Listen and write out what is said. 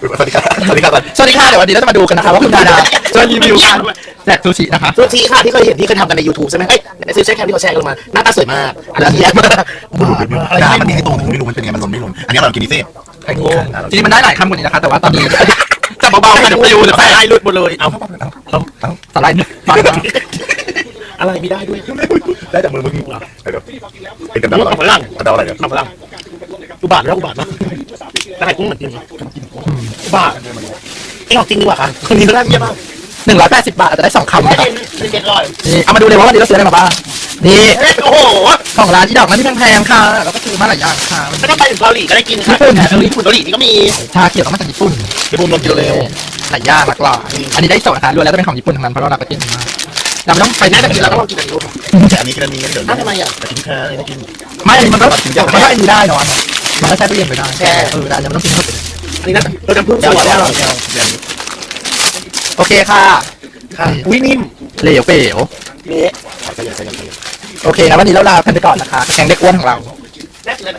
สวัสดีครับสวัสดีครับสวัสดีค่ะเดี๋ยววันนี้เราจะมาดูกันนะคะว่าคุณดาดาจะรีวิวการแจกซูชินะคะซูชิค่ะที่เคยเห็นที่เคยทำกันใน YouTube ใช่ไหมเอ้ยในซีรีส์แคมที่เขาแชร์กันมาหน้าตาสวยมากอันนี้แย่มากดามันมีให้ตรงไม่รู้มันเป็นยังไงมันล้นไม่ล้นอันนี้เรากินดิเซ่จริงๆมันได้หลายคำกว่านี้นะคะแต่ว่าตอนนี้จะเบาๆค่ะเดี๋ยวไปดูเดี๋ยวไปไล่หลุดหมดเลยเอาเอาเอาสไลด์หนึ่งฟังนะอะไรไม่ได้ด้วย ได้จากมือมึงเป็นกระดาษอะไรกระดาษอะไรเนี่ยทำพลังอุบาทแล้วอุบาทมา กแต่ไข่กุ้งเหมือนจริงอุบาทไอ้ของจริงดีกว่าค่ะคนนี้ก็ได้เยี่ยมมากหนึ่งร้อยแปดสิบบาทอาจจะได้สองคำไม่นะคะเป็นเจ็ดร้อยนี่เอามาดูเลยว่าวันนี้เราซื้ออะไรมาบ้างนี่โอ้โหของร้านที่ดอกนั้นที่แพงๆค่ะ แล้วก็ซื้อมาหลายอย่างค่ะไม่ต้องไปถึงเกาหลีก็ได้กินค่ะญี่ปุ่นเกาหลีนี่ก็มีชาเขียวต้องมาจากญี่ปุ่นญี่ปุ่นลดเยอะเลยหลายอย่างหลากหลายอันนี้ได้สดนะคะรวมแล้วจะเป็นของญี่ปุ่นทั้งนั้นเพราะเรารักประเทศนี้มากเราไม่ต้องไปไปน่าน่าจะจะกิกินนแล้แล้ววก็ก็ลองกินกันดูแต่อันนี้ก็มีไม่เดี๋ยวอ้าวทำไมอะแต่กินแค่ไม่กินไม่อันนี้มันก็มันก็อันนี้ได้เนาะ มันก็ใช้ตู้เย็นไปได้แช่ เออแต่อันนี้มันต้องกินเข้าไปอันนี้นะเราจะพึ่งสวยแล้วโอเคค่ะ ค่ะอุ้ยนิ่มเหลวเป๋วเละโอเคนะวันนี้เราลากันไปก่อนนะคะแกงเด็กอ้วนของเรา แซ่บเลย